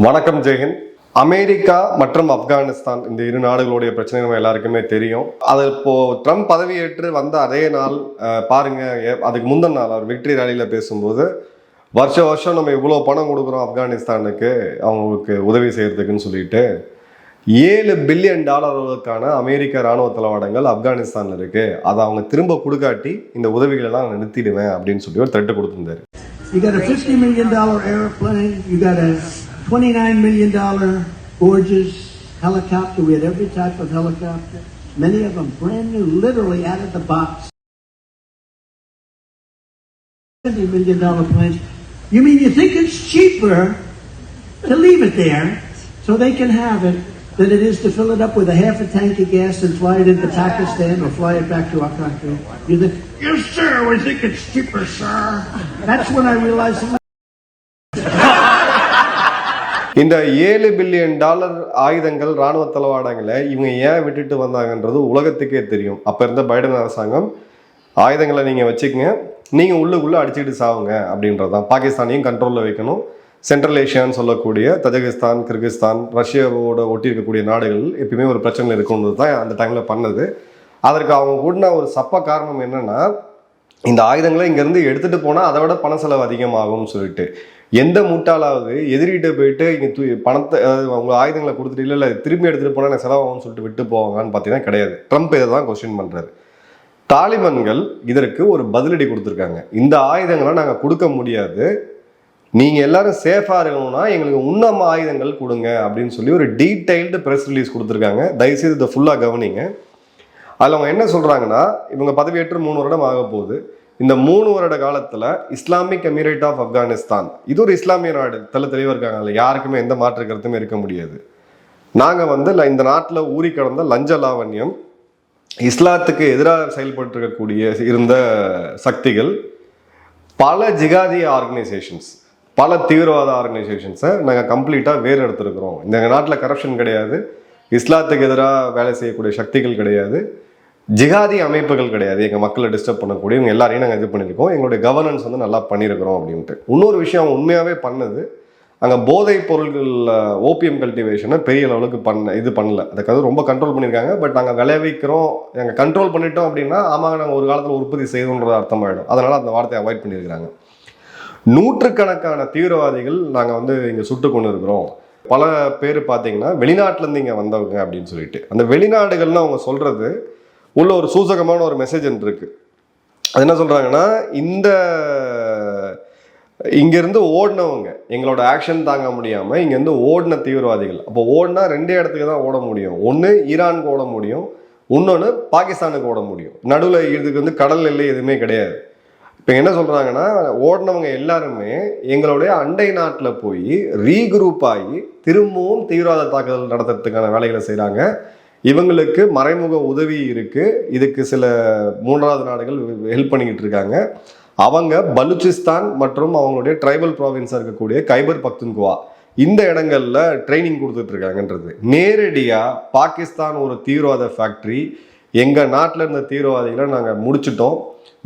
வணக்கம் ஜெயஹிந்த் அமெரிக்கா மற்றும் ஆப்கானிஸ்தான் இந்த இரு நாடுகளுடைய பிரச்சனை நம்ம எல்லாருக்குமே தெரியும். அது இப்போ ட்ரம்ப் பதவியேற்று வந்த அதே நாள் பாருங்க ஏ- அதுக்கு முந்தின நாள் அவர் விக்டரி ரேலியில பேசும்போது வருஷம் வருஷம் நம்ம இவ்வளோ பணம் கொடுக்குறோம் ஆப்கானிஸ்தானுக்கு அவங்களுக்கு உதவி செய்யறதுக்குன்னு சொல்லிட்டு ஏழு பில்லியன் டாலர்களுக்கான அமெரிக்க ராணுவ தளவாடங்கள் ஆப்கானிஸ்தான்ல இருக்கு. அதை அவங்க திரும்ப கொடுக்காட்டி இந்த உதவிகளெல்லாம் நான் நிறுத்திடுவேன் அப்படின்னு சொல்லி ஒரு த்ரெட்டு கொடுத்துருந்தாரு. You got a $50 million airplane. You got a $29 million gorgeous helicopter. We had every type of helicopter. Many of them brand new, literally out of the box. $70 million planes. You mean you think it's cheaper to leave it there so they can have it than it is to fill it up with a half a tank of gas and fly it into Pakistan or fly it back to our country? You think, yes, sir, we think it's cheaper, sir. That's when I realized இந்த ஏழு billion dollar ஆயுதங்கள் ராணுவ தளவாடங்களை இவங்க ஏன் விட்டுட்டு வந்தாங்கன்றது உலகத்துக்கே தெரியும். அப்போ இருந்த பைடன் அரசாங்கம் ஆயுதங்களை நீங்கள் வச்சுக்கங்க. நீங்கள் உள்ளுக்குள்ளே அடிச்சுக்கிட்டு சாவுங்க. அப்படின்றது தான் பாகிஸ்தானையும் கண்ட்ரோலில் வைக்கணும். சென்ட்ரல் ஏஷியான்னு சொல்லக்கூடிய தஜகிஸ்தான் கிர்கிஸ்தான் ரஷ்யாவோட ஒட்டி இருக்கக்கூடிய நாடுகள் எப்பயுமே ஒரு பிரச்சனை இருக்குன்றது தான் அந்த டைமில் பண்ணது. அதற்கு அவங்க கூடின ஒரு சப்ப காரணம் என்னென்னா இந்த ஆயுதங்களை இங்கேருந்து எடுத்துகிட்டு போனால் அதை விட பண செலவு அதிகமாகும்னு சொல்லிட்டு. எந்த முட்டாளாவது எதிரிகிட்ட போயிட்டு இங்கே தூ பணத்தை அதாவது அவங்க ஆயுதங்களை கொடுத்துட்டு இல்லை இல்லை திரும்பி எடுத்துகிட்டு போனால் எனக்கு செலவாகும்னு சொல்லிட்டு விட்டு போவாங்கன்னு பார்த்தீங்கன்னா கிடையாது. ட்ரம்ப் இதை தான் கொஸ்டின் பண்ணுறாரு தாலிபான்கள் இதற்கு ஒரு பதிலடி கொடுத்துருக்காங்க. இந்த ஆயுதங்களை நாங்கள் கொடுக்க முடியாது. நீங்கள் எல்லாரும் சேஃபாக இருக்கணும்னா எங்களுக்கு உன்னம ஆயுதங்கள் கொடுங்க அப்படின்னு சொல்லி ஒரு டீட்டெயில்டு ப்ரெஸ் ரிலீஸ் கொடுத்துருக்காங்க. தயவுசெய்து இதை ஃபுல்லாக கவனிங்க. அதில் அவங்க என்ன சொல்கிறாங்கன்னா இவங்க பதவியேற்று மூணு வருடம் ஆக போகுது இந்த மூணு வருட காலத்தில் இஸ்லாமிக் எமிரேட் ஆஃப் ஆப்கானிஸ்தான். இது ஒரு இஸ்லாமிய நாடு. தெல தெளிவாக இருக்காங்க. அதில் யாருக்குமே எந்த மாற்று கருத்துமே இருக்க முடியாது. நாங்கள் வந்து இந்த நாட்டில் ஊறி கடந்த லஞ்ச லாவண்யம் இஸ்லாத்துக்கு எதிராக செயல்பட்டு இருக்கக்கூடிய இருந்த சக்திகள் பல ஜிகாதிய ஆர்கனைசேஷன்ஸ் பல தீவிரவாத ஆர்கனைசேஷன்ஸை நாங்கள் கம்ப்ளீட்டாக வேறு எடுத்திருக்கிறோம் இந்த நாட்டில் கரப்ஷன் கிடையாது. இஸ்லாத்துக்கு எதிராக வேலை செய்யக்கூடிய சக்திகள் கிடையாது. ஜிகாதி அமைப்புகள் கிடையாது. எங்கள் மக்களை டிஸ்டர்ப் பண்ணக்கூடிய இவங்க எல்லாரையும் நாங்கள் இது பண்ணியிருக்கோம். எங்களுடைய கவர்னன்ஸ் வந்து நல்லா பண்ணியிருக்கிறோம் அப்படின்ட்டு. இன்னொரு விஷயம் அவங்க உண்மையாகவே பண்ணது அங்கே போதைப் பொருள்களில் ஓபிஎம் கல்டிவேஷனை பெரிய லெவலுக்கு பண்ண இது பண்ணல. அதுக்காக ரொம்ப கண்ட்ரோல் பண்ணியிருக்காங்க. பட் நாங்கள் விளைவிக்கிறோம் நாங்கள் கண்ட்ரோல் பண்ணிட்டோம் அப்படின்னா ஆமாங்க நாங்கள் ஒரு காலத்தில் உற்பத்தி செய்தோன்றது அர்த்தமாயிடும். அதனால் அந்த வார்த்தையை அவாய்ட் பண்ணியிருக்கிறாங்க. நூற்றுக்கணக்கான தீவிரவாதிகள் நாங்கள் வந்து இங்கே சுட்டு கொண்டு இருக்கிறோம் பல பேர் பார்த்தீங்கன்னா வெளிநாட்டிலேருந்து இங்கே வந்தவங்க அப்படின்னு சொல்லிட்டு. அந்த வெளிநாடுகள்னு அவங்க சொல்கிறது உள்ள ஒரு சூசகமான ஒரு மெசேஜ் இருக்கு. அது என்ன சொல்றாங்கன்னா இந்த இங்கேருந்து ஓடினவங்க எங்களோட ஆக்ஷன் தாங்க முடியாமல் இங்கேருந்து ஓடின தீவிரவாதிகள். அப்போ ஓடினா ரெண்டே இடத்துக்கு தான் ஓட முடியும். ஒன்று ஈரானுக்கு ஓட முடியும். இன்னொன்று பாகிஸ்தானுக்கு ஓட முடியும். நடுவில் இதுக்கு வந்து கடல் எல்லை எதுவுமே கிடையாது. இப்போ என்ன சொல்கிறாங்கன்னா ஓடினவங்க எல்லாருமே எங்களுடைய அண்டை நாட்டில் போய் ரீகுரூப் ஆகி திரும்பவும் தீவிரவாத தாக்குதல் நடத்துறதுக்கான வேலைகளை செய்கிறாங்க இவங்களுக்கு மறைமுக உதவி இருக்குது இதுக்கு சில மூன்றாவது நாடுகள் ஹெல்ப் பண்ணிக்கிட்டு இருக்காங்க. அவங்க பலூச்சிஸ்தான் மற்றும் அவங்களுடைய ட்ரைபல் ப்ராவின்ஸாக இருக்கக்கூடிய கைபர் பக்துன்குவா. இந்த இடங்களில் ட்ரைனிங் கொடுத்துட்டு இருக்காங்கன்றது. நேரடியாக பாகிஸ்தான் ஒரு தீவிரவாத ஃபேக்ட்ரி எங்கள் நாட்டில் இருந்த தீவிரவாதிகளை நாங்கள் முடிச்சிட்டோம்.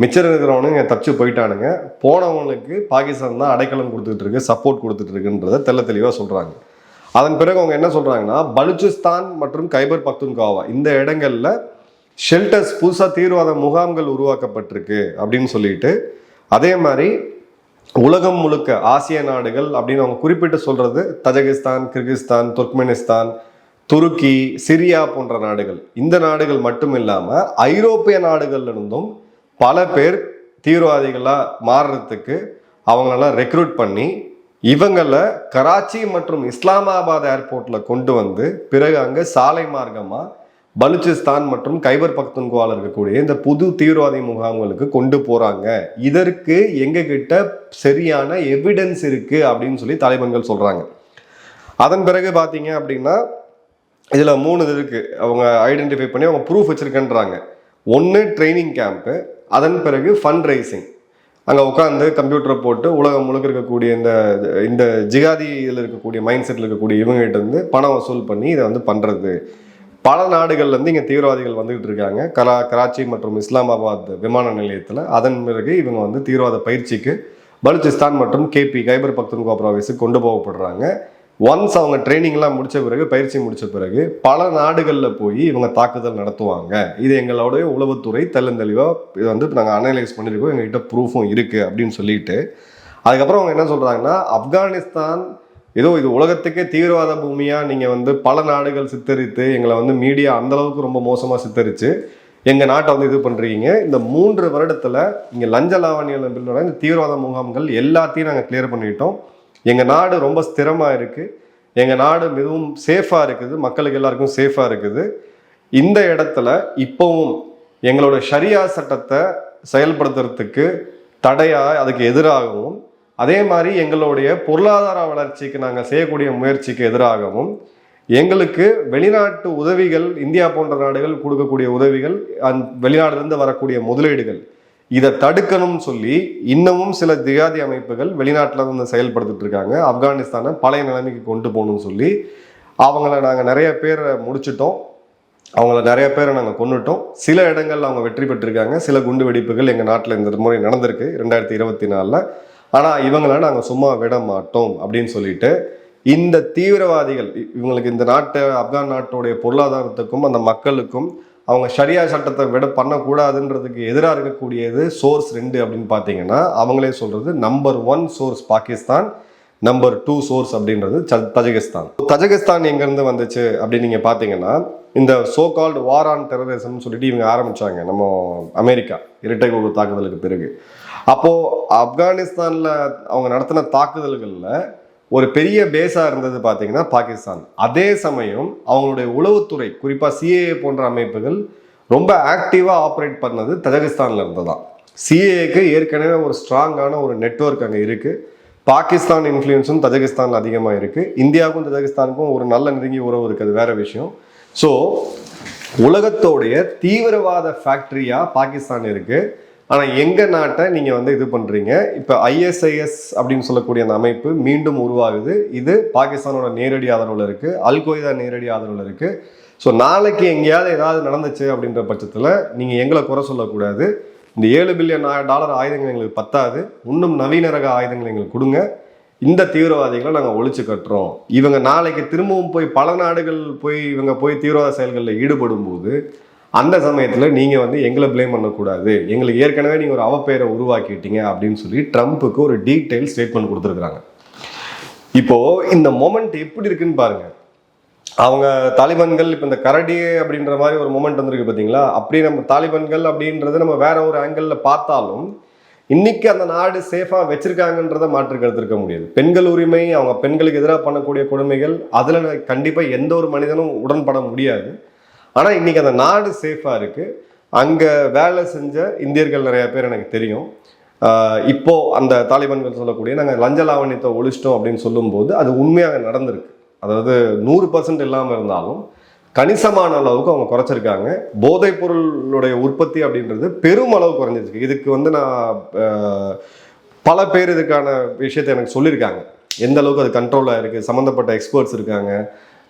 மிச்சம் இருக்கிறவனுங்க தப்பிச்சு போயிட்டானுங்க. போனவங்களுக்கு பாகிஸ்தான் தான் அடைக்கலம் கொடுத்துட்டு இருக்கு சப்போர்ட் கொடுத்துட்டு இருக்குன்றத தெல்ல தெளிவாக சொல்கிறாங்க அதன் பிறகு அவங்க என்ன சொல்கிறாங்கன்னா பலுச்சிஸ்தான் மற்றும் கைபர் பக்துன்காவா இந்த இடங்களில் ஷெல்டர்ஸ் புதுசாக தீவிரவாத முகாம்கள் உருவாக்கப்பட்டிருக்கு அப்படின்னு சொல்லிட்டு அதே மாதிரி உலகம் முழுக்க ஆசிய நாடுகள் அப்படின்னு அவங்க குறிப்பிட்டு சொல்கிறது தஜகிஸ்தான் கிர்கிஸ்தான் துர்க்மெனிஸ்தான் துருக்கி சிரியா போன்ற நாடுகள். இந்த நாடுகள் மட்டும் இல்லாமல் ஐரோப்பிய நாடுகள்ல இருந்தும் பல பேர் தீவிரவாதிகளாக மாறுறதுக்கு அவங்களெல்லாம் ரெக்ரூட் பண்ணி இவங்களை கராச்சி மற்றும் இஸ்லாமாபாத் ஏர்போர்ட்டில் கொண்டு வந்து பிறகு அங்கே சாலை மார்க்கமாக பலுச்சிஸ்தான் மற்றும் கைபர் பக்துன்குவால இருக்கக்கூடிய இந்த புது தீவிரவாதி முகாம்களுக்கு கொண்டு போகிறாங்க இதற்கு எங்ககிட்ட சரியான எவிடன்ஸ் இருக்குது அப்படின்னு சொல்லி தலைவன்கள் சொல்கிறாங்க அதன் பிறகு பார்த்தீங்க அப்படின்னா இதில் மூணு இது இருக்குது அவங்க ஐடென்டிஃபை பண்ணி அவங்க ப்ரூஃப் வச்சிருக்கேன்றாங்க. ஒன்று ட்ரைனிங் கேம்ப்பு அதன் பிறகு ஃபண்ட் ரைசிங் அங்கே உட்காந்து கம்ப்யூட்டரை போட்டு உலகம் முழுக்க இருக்கக்கூடிய இந்த இந்த ஜிகாதி இதில் இருக்கக்கூடிய மைண்ட் செட்டில் இருக்கக்கூடிய இவங்ககிட்ட இருந்து பணம் வசூல் பண்ணி இதை வந்து பண்ணுறது பல நாடுகள்லேருந்து இங்கே தீவிரவாதிகள் வந்துகிட்டு இருக்காங்க. கரா கராச்சி மற்றும் இஸ்லாமாபாத் விமான நிலையத்தில். அதன் பிறகு இவங்க வந்து தீவிரவாத பயிற்சிக்கு பலுச்சிஸ்தான் மற்றும் கேபி கைபர் பக்துன்குவா ப்ராவிஸுக்கு கொண்டு போகப்படுறாங்க. ஒன்ஸ் அவங்க ட்ரைனிங்லாம் முடித்த பிறகு பயிற்சி முடிச்ச பிறகு பல நாடுகளில் போய் இவங்க தாக்குதல் நடத்துவாங்க. இது எங்களோடைய உளவுத்துறை தெளிவாக இது வந்து நாங்கள் அனலைஸ் பண்ணியிருக்கோம் எங்ககிட்ட ப்ரூஃபும் இருக்குது அப்படின்னு சொல்லிட்டு. அதுக்கப்புறம் அவங்க என்ன சொல்கிறாங்கன்னா ஆப்கானிஸ்தான் ஏதோ இது உலகத்துக்கே தீவிரவாத பூமியாக நீங்கள் வந்து பல நாடுகள் சித்தரித்து எங்களை வந்து மீடியா அந்தளவுக்கு ரொம்ப மோசமாக சித்தரித்து எங்கள் நாட்டை வந்து இது பண்ணுறீங்க இந்த மூன்று வருடத்தில் இங்கே லஞ்ச லாவணியில் இந்த தீவிரவாத முகாம்கள் எல்லாத்தையும் நாங்கள் கிளியர் பண்ணிட்டோம் எங்கள் நாடு ரொம்ப ஸ்திரமாக இருக்குது எங்கள் நாடு மிகவும் சேஃபாக இருக்குது. மக்களுக்கு எல்லாருக்கும் சேஃபாக இருக்குது. இந்த இடத்துல இப்போவும் எங்களோட ஷரியா சட்டத்தை செயல்படுத்துறதுக்கு தடையாக அதுக்கு எதிராகவும் அதே மாதிரி எங்களுடைய பொருளாதார வளர்ச்சிக்கு நாங்கள் செய்யக்கூடிய முயற்சிக்கு எதிராகவும் எங்களுக்கு வெளிநாட்டு உதவிகள் இந்தியா போன்ற நாடுகள் கொடுக்கக்கூடிய உதவிகள் அந் வெளிநாடுலேருந்து வரக்கூடிய முதலீடுகள் இதை தடுக்கணும்னு சொல்லி இன்னமும் சில ஜிகாதி அமைப்புகள் வெளிநாட்டில் வந்து செயல்படுத்திட்டு இருக்காங்க. ஆப்கானிஸ்தானை பழைய நிலைமைக்கு கொண்டு போகணும்னு சொல்லி அவங்கள நாங்கள் நிறைய பேரை முடிச்சிட்டோம். அவங்கள நிறைய பேரை நாங்கள் கொண்டுட்டோம் சில இடங்கள்ல அவங்க வெற்றி பெற்றிருக்காங்க. சில குண்டு வெடிப்புகள் எங்கள் நாட்டில் இந்த முறை நடந்திருக்கு ரெண்டாயிரத்தி இருபத்தி நாலில். ஆனால் இவங்களை நாங்கள் சும்மா விட மாட்டோம் அப்படின்னு சொல்லிட்டு இந்த தீவிரவாதிகள் இவங்களுக்கு இந்த நாட்டை ஆப்கான் நாட்டுடைய பொருளாதாரத்துக்கும் அந்த மக்களுக்கும் அவங்க ஷரியா சட்டத்தை விட பண்ணக்கூடாதுன்றதுக்கு எதிராக இருக்கக்கூடியது சோர்ஸ் ரெண்டு அப்படின்னு பார்த்தீங்கன்னா அவங்களே சொல்கிறது number one source Pakistan number two source அப்படின்றது தஜகிஸ்தான். தஜகிஸ்தான் எங்கேருந்து வந்துச்சு அப்படின்னு நீங்கள் பார்த்தீங்கன்னா இந்த சோ கால்டு வார் ஆன் டெரரிசம்னு சொல்லிட்டு இவங்க ஆரம்பிச்சாங்க நம்ம அமெரிக்கா இரட்டை குழு தாக்குதலுக்கு பிறகு. அப்போது ஆப்கானிஸ்தானில் அவங்க நடத்தின தாக்குதல்களில் ஒரு பெரிய பேஸாக இருந்தது பார்த்தீங்கன்னா பாகிஸ்தான். அதே சமயம் அவங்களுடைய உளவுத்துறை குறிப்பாக சிஏஏ போன்ற அமைப்புகள் ரொம்ப ஆக்டிவாக ஆப்ரேட் பண்ணது தஜகிஸ்தானில் இருந்து தான் சிஏஏக்கு ஏற்கனவே ஒரு ஸ்ட்ராங்கான ஒரு நெட்வொர்க் அங்கே இருக்குது பாகிஸ்தான் இன்ஃப்ளூயன்ஸும் தஜகிஸ்தான் அதிகமாக இருக்குது இந்தியாவுக்கும் தஜகிஸ்தானுக்கும் ஒரு நல்ல நெருங்கிய உறவு இருக்குது வேறு வேற விஷயம். ஸோ உலகத்தோடைய தீவிரவாத ஃபேக்ட்ரியாக பாகிஸ்தான் இருக்குது ஆனால் எங்கள் நாட்டை நீங்கள் வந்து இது பண்ணுறீங்க இப்போ ஐஎஸ்ஐஎஸ் அப்படின்னு சொல்லக்கூடிய அந்த அமைப்பு மீண்டும் உருவாகுது. இது பாகிஸ்தானோட நேரடி ஆதரவில் இருக்குது அல் கொய்தா நேரடி ஆதரவில் இருக்குது ஸோ நாளைக்கு எங்கேயாவது ஏதாவது நடந்துச்சு அப்படின்ற பட்சத்தில் நீங்கள் எங்களை குறை சொல்லக்கூடாது. இந்த ஏழு பில்லியன் டாலர் ஆயுதங்கள் எங்களுக்கு பத்தாது. இன்னும் நவீன ரக ஆயுதங்கள் எங்களுக்கு கொடுங்க. இந்த தீவிரவாதிகளை நாங்கள் ஒழிச்சு கட்டுறோம். இவங்க நாளைக்கு திரும்பவும் போய் பல நாடுகள் போய் இவங்க போய் தீவிரவாத செயல்களில் ஈடுபடும் போது அந்த சமயத்தில் நீங்கள் வந்து எங்களை ப்ளேம் பண்ணக்கூடாது. எங்களுக்கு ஏற்கனவே நீங்கள் ஒரு அவப்பெயரை உருவாக்கிட்டீங்க அப்படின்னு சொல்லி ட்ரம்ப்புக்கு ஒரு டீட்டெயில் ஸ்டேட்மெண்ட் கொடுத்துருக்குறாங்க. இப்போது இந்த மொமெண்ட் எப்படி இருக்குன்னு பாருங்க. அவங்க தாலிபான்கள் இப்போ இந்த கரடி அப்படின்ற மாதிரி ஒரு மூமெண்ட் வந்திருக்கு பார்த்தீங்களா அப்படி நம்ம தாலிபான்கள் அப்படின்றத நம்ம வேற ஒரு ஆங்கிளில் பார்த்தாலும் இன்னைக்கு அந்த நாடு சேஃபாக வச்சிருக்காங்கன்றதை மாற்று கருத்து முடியாது. பெண்கள் உரிமை அவங்க பெண்களுக்கு எதிராக பண்ணக்கூடிய கொடுமைகள் அதில் கண்டிப்பாக எந்த ஒரு மனிதனும் உடன்பட முடியாது. ஆனால் இன்றைக்கி அந்த நாடு சேஃபாக இருக்குது அங்கே வேலை செஞ்ச இந்தியர்கள் நிறையா பேர் எனக்கு தெரியும். இப்போது இப்போ அந்த தாலிபான்கள் சொல்லக்கூடிய நாங்கள் லஞ்ச லாவணியத்தை ஒழிச்சிட்டோம் அப்படின்னு சொல்லும்போது அது உண்மையாக நடந்திருக்கு. அதாவது நூறு பர்சன்ட் இல்லாமல் இருந்தாலும் கணிசமான அளவுக்கு அவங்க குறைச்சிருக்காங்க. போதைப் பொருளுடைய உற்பத்தி அப்படின்றது பெரும் அளவு குறைஞ்சிருக்கு. இதுக்கு வந்து நான் பல பேர் இதுக்கான விஷயத்தை எனக்கு சொல்லியிருக்காங்க. எந்த அளவுக்கு அது கண்ட்ரோலாக இருக்குது சம்மந்தப்பட்ட எக்ஸ்பர்ட்ஸ் இருக்காங்க.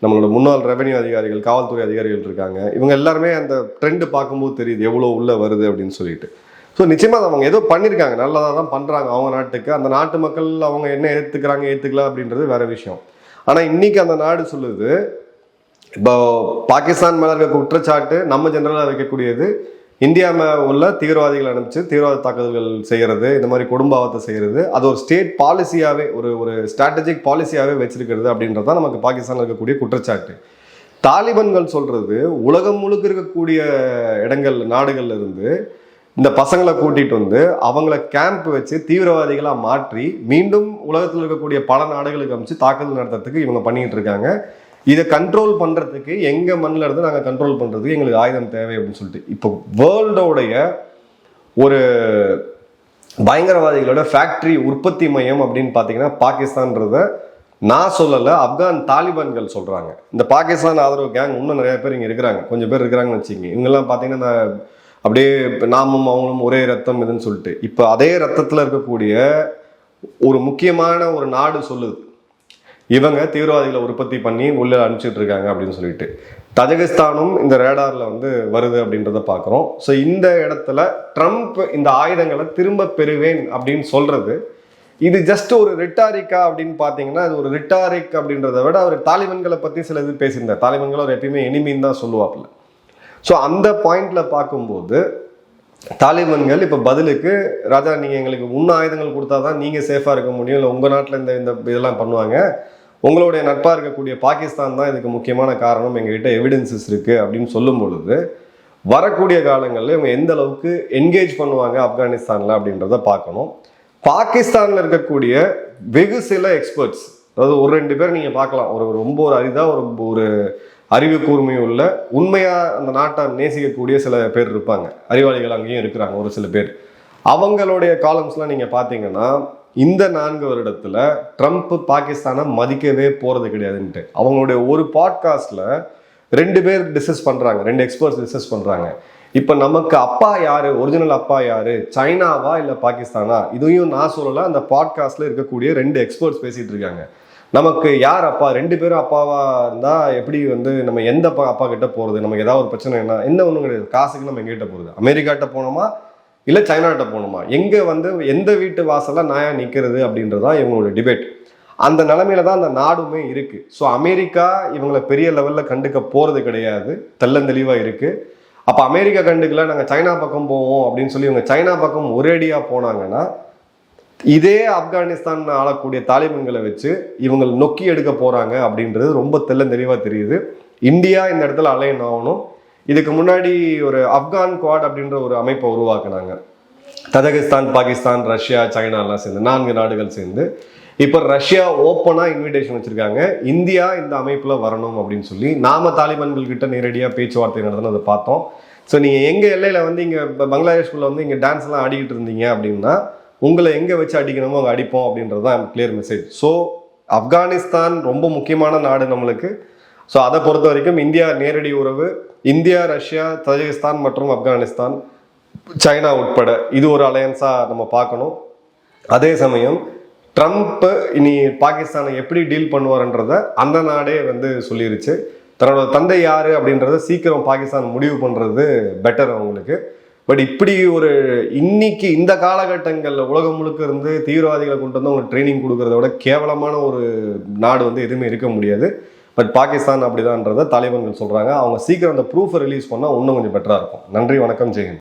நம்மளோட முன்னாள் ரெவென்யூ அதிகாரிகள் காவல்துறை அதிகாரிகள் இருக்காங்க. இவங்க எல்லாருமே அந்த ட்ரெண்டு பார்க்கும்போது தெரியுது எவ்வளோ உள்ளே வருது அப்படின்னு சொல்லிட்டு. ஸோ நிச்சயமாக அவங்க ஏதோ பண்ணியிருக்காங்க நல்லதாக தான் பண்ணுறாங்க அவங்க நாட்டுக்கு. அந்த நாட்டு மக்கள் அவங்க என்ன ஏற்றுக்கிறாங்க ஏற்றுக்கல அப்படின்றது வேற விஷயம். ஆனால் இன்னைக்கு அந்த நாடு சொல்லுது இப்போ பாகிஸ்தான் மேலே இருக்க குற்றச்சாட்டு நம்ம ஜென்ரலாக இருக்கக்கூடியது இந்தியா உள்ள தீவிரவாதிகள் அனுப்பிச்சு தீவிரவாத தாக்குதல்கள் செய்கிறது இந்த மாதிரி குடும்பாவத்தை செய்கிறது அது ஒரு ஸ்டேட் பாலிசியாகவே ஒரு ஒரு ஸ்ட்ராட்டஜிக் பாலிசியாகவே வச்சிருக்கிறது அப்படின்றது தான் நமக்கு பாகிஸ்தானில் இருக்கக்கூடிய குற்றச்சாட்டு. தாலிபன்கள் சொல்கிறது உலகம் முழுக்க இருக்கக்கூடிய இடங்கள் நாடுகள்ல இருந்து இந்த பசங்களை கூட்டிகிட்டு வந்து அவங்கள கேம்ப் வச்சு தீவிரவாதிகளாக மாற்றி மீண்டும் உலகத்தில் இருக்கக்கூடிய பல நாடுகளுக்கு அமைச்சு தாக்குதல் நடத்துறதுக்கு இவங்க பண்ணிக்கிட்டு இருக்காங்க. இதை கண்ட்ரோல் பண்ணுறதுக்கு எங்கள் மண்ணில் இருந்து நாங்கள் கண்ட்ரோல் பண்ணுறதுக்கு எங்களுக்கு ஆயுதம் தேவை அப்படின்னு சொல்லிட்டு. இப்போ வேர்ல்டோடைய ஒரு பயங்கரவாதிகளோட ஃபேக்ட்ரி உற்பத்தி மையம் அப்படின்னு பார்த்தீங்கன்னா பாகிஸ்தான்றத நான் சொல்லலை ஆப்கான் தாலிபான்கள் சொல்கிறாங்க இந்த பாகிஸ்தான் ஆதரவு கேங் இன்னும் நிறைய பேர் இங்கே இருக்கிறாங்க. கொஞ்சம் பேர் இருக்கிறாங்கன்னு வச்சுக்கோங்க. இவங்கெல்லாம் பார்த்தீங்கன்னா நான் அப்படியே நாமும் அவங்களும் ஒரே ரத்தம் இதுன்னு சொல்லிட்டு. இப்போ அதே ரத்தத்தில் இருக்கக்கூடிய ஒரு முக்கியமான ஒரு நாடு சொல்லுது. இவங்க தீவிரவாதிகளை உற்பத்தி பண்ணி உள்ள அனுப்பிச்சிட்டு இருக்காங்க அப்படின்னு சொல்லிட்டு. தஜகிஸ்தானும் இந்த ரேடாரில் வந்து வருது அப்படின்றத பார்க்குறோம். ஸோ இந்த இடத்துல ட்ரம்ப் இந்த ஆயுதங்களை திரும்ப பெறுவேன் அப்படின்னு சொல்கிறது இது ஜஸ்ட் ஒரு ரிட்டாரிக்கா அப்படின்னு பார்த்தீங்கன்னா அது ஒரு ரிட்டாரிக் அப்படின்றத விட அவர் தாலிபன்களை பற்றி சில இது பேசியிருந்தார். தாலிபன்களை அவர் எப்பயுமே எனிமின்னு தான் சொல்லுவாப்புல. ஸோ அந்த பாயிண்டில் பார்க்கும்போது தாலிபான்கள் இப்போ பதிலுக்கு ராஜா நீங்கள் எங்களுக்கு முன்ன ஆயுதங்கள் கொடுத்தா தான் நீங்கள் சேஃபாக இருக்க முடியும். இல்லை உங்கள் நாட்டில் இந்த இந்த இதெல்லாம் பண்ணுவாங்க. உங்களுடைய நட்பாக இருக்கக்கூடிய பாகிஸ்தான் தான் இதுக்கு முக்கியமான காரணம். எங்ககிட்ட எவிடன்சஸ் இருக்குது அப்படின்னு சொல்லும் பொழுது வரக்கூடிய காலங்களில் இவங்க எந்த அளவுக்கு என்கேஜ் பண்ணுவாங்க ஆப்கானிஸ்தானில் அப்படின்றத பார்க்கணும். பாகிஸ்தானில் இருக்கக்கூடிய வெகு சில எக்ஸ்பர்ட்ஸ் அதாவது ஒரு ரெண்டு பேர் நீங்கள் பார்க்கலாம். ஒரு ரொம்ப ஒரு அரிதாக ஒரு ஒரு அறிவு கூர்மை உள்ள உண்மையாக அந்த நாட்டை நேசிக்கக்கூடிய சில பேர் இருப்பாங்க. அறிவாளிகள் அங்கேயும் இருக்கிறாங்க ஒரு சில பேர். அவங்களுடைய காலம்ஸ்லாம் நீங்கள் பார்த்தீங்கன்னா இந்த நான்கு வருடத்தில் ட்ரம்ப் பாகிஸ்தானை மதிக்கவே போகிறது கிடையாதுன்ட்டு. அவங்களுடைய ஒரு பாட்காஸ்ட்டில் ரெண்டு பேர் டிஸ்கஸ் பண்ணுறாங்க ரெண்டு எக்ஸ்பர்ட்ஸ் டிஸ்கஸ் பண்ணுறாங்க இப்போ நமக்கு அப்பா யார்? ஒரிஜினல் அப்பா யார்? சைனாவா இல்லை பாகிஸ்தானா? இதையும் நான் சொல்லலை அந்த பாட்காஸ்ட்டில் இருக்கக்கூடிய ரெண்டு எக்ஸ்பர்ட்ஸ் பேசிகிட்டு இருக்காங்க. நமக்கு யார் அப்பா? ரெண்டு பேரும் அப்பாவா இருந்தா எப்படி வந்து நம்ம எந்த அப்பா அப்பா கிட்ட போறது? நமக்கு ஏதாவது ஒரு பிரச்சனை என்ன? என்ன ஒன்றும் கிடையாது. காசுக்கு நம்ம எங்கிட்ட போறது. அமெரிக்காட்ட போனோமா இல்ல சைனாட்ட போகணுமா? எங்க வந்து எந்த வீட்டு வாசல்ல நாயா நிக்கிறது அப்படின்றதான் இவங்களோட டிபேட் அந்த நிலைமையில தான் அந்த நாடுமே இருக்கு. ஸோ அமெரிக்கா இவங்களை பெரிய லெவல்ல கண்டுக்க போறது கிடையாது. தெள்ளந்தெளிவா இருக்கு. அப்போ அமெரிக்கா கண்டுக்கல நாங்கள் சைனா பக்கம் போவோம் அப்படின்னு சொல்லி இவங்க சைனா பக்கம் ஒரேடியாக போனாங்கன்னா இதே ஆப்கானிஸ்தான் ஆளக்கூடிய தாலிபன்களை வச்சு இவங்க நொக்கி எடுக்க போகிறாங்க அப்படின்றது ரொம்ப தெள்ள தெளிவாக தெரியுது. இந்தியா இந்த இடத்துல அலைன் ஆகணும். இதுக்கு முன்னாடி ஒரு ஆப்கான் குவாட் அப்படின்ற ஒரு அமைப்பை உருவாக்குனாங்க. தஜகிஸ்தான் பாகிஸ்தான் ரஷ்யா சைனாலாம் சேர்ந்து நான்கு நாடுகள் சேர்ந்து. இப்போ ரஷ்யா ஓப்பனாக இன்விடேஷன் வச்சுருக்காங்க. இந்தியா இந்த அமைப்பில் வரணும் அப்படின்னு சொல்லி நாம தாலிபான்கள் கிட்ட நேரடியாக பேச்சுவார்த்தை நடந்தது பார்த்தோம். ஸோ நீங்கள் எங்கள் எல்லையில் வந்து இங்கே பங்களாதேஷ்குள்ளே வந்து இங்கே டான்ஸ்லாம் ஆடிக்கிட்டு இருந்தீங்க அப்படின்னா உங்களை எங்கே வச்சு அடிக்கணுமோ அங்கே அடிப்போம் அப்படின்றது தான் கிளியர் மெசேஜ் ஸோ ஆப்கானிஸ்தான் ரொம்ப முக்கியமான நாடு நம்மளுக்கு. ஸோ அதை பொறுத்த வரைக்கும் இந்தியா நேரடி உறவு இந்தியா ரஷ்யா தஜகிஸ்தான் மற்றும் ஆப்கானிஸ்தான் சைனா உட்பட இது ஒரு அலையன்ஸாக நம்ம பார்க்கணும். அதே சமயம் ட்ரம்ப் இனி பாகிஸ்தானை எப்படி டீல் பண்ணுவார்ன்றத அந்த நாடே வந்து சொல்லிருச்சு. தன்னோட தந்தை யாரு அப்படின்றத சீக்கிரம் பாகிஸ்தான் முடிவு பண்ணுறது பெட்டர் அவங்களுக்கு. பட் இப்படி ஒரு இன்னைக்கு இந்த காலகட்டங்களில் உலகம் முழுக்க இருந்து தீவிரவாதிகளை கொண்டு வந்து அவங்களுக்கு ட்ரைனிங் கொடுக்கறத விட கேவலமான ஒரு நாடு வந்து எதுவுமே இருக்க முடியாது. பட் பாகிஸ்தான் அப்படிதான்றத தலைவர்கள் சொல்கிறாங்க அவங்க சீக்கிரம் அந்த ப்ரூஃபை ரிலீஸ் பண்ணால் இன்னும் கொஞ்சம் பெட்டராக இருக்கும். நன்றி வணக்கம் ஜெயன்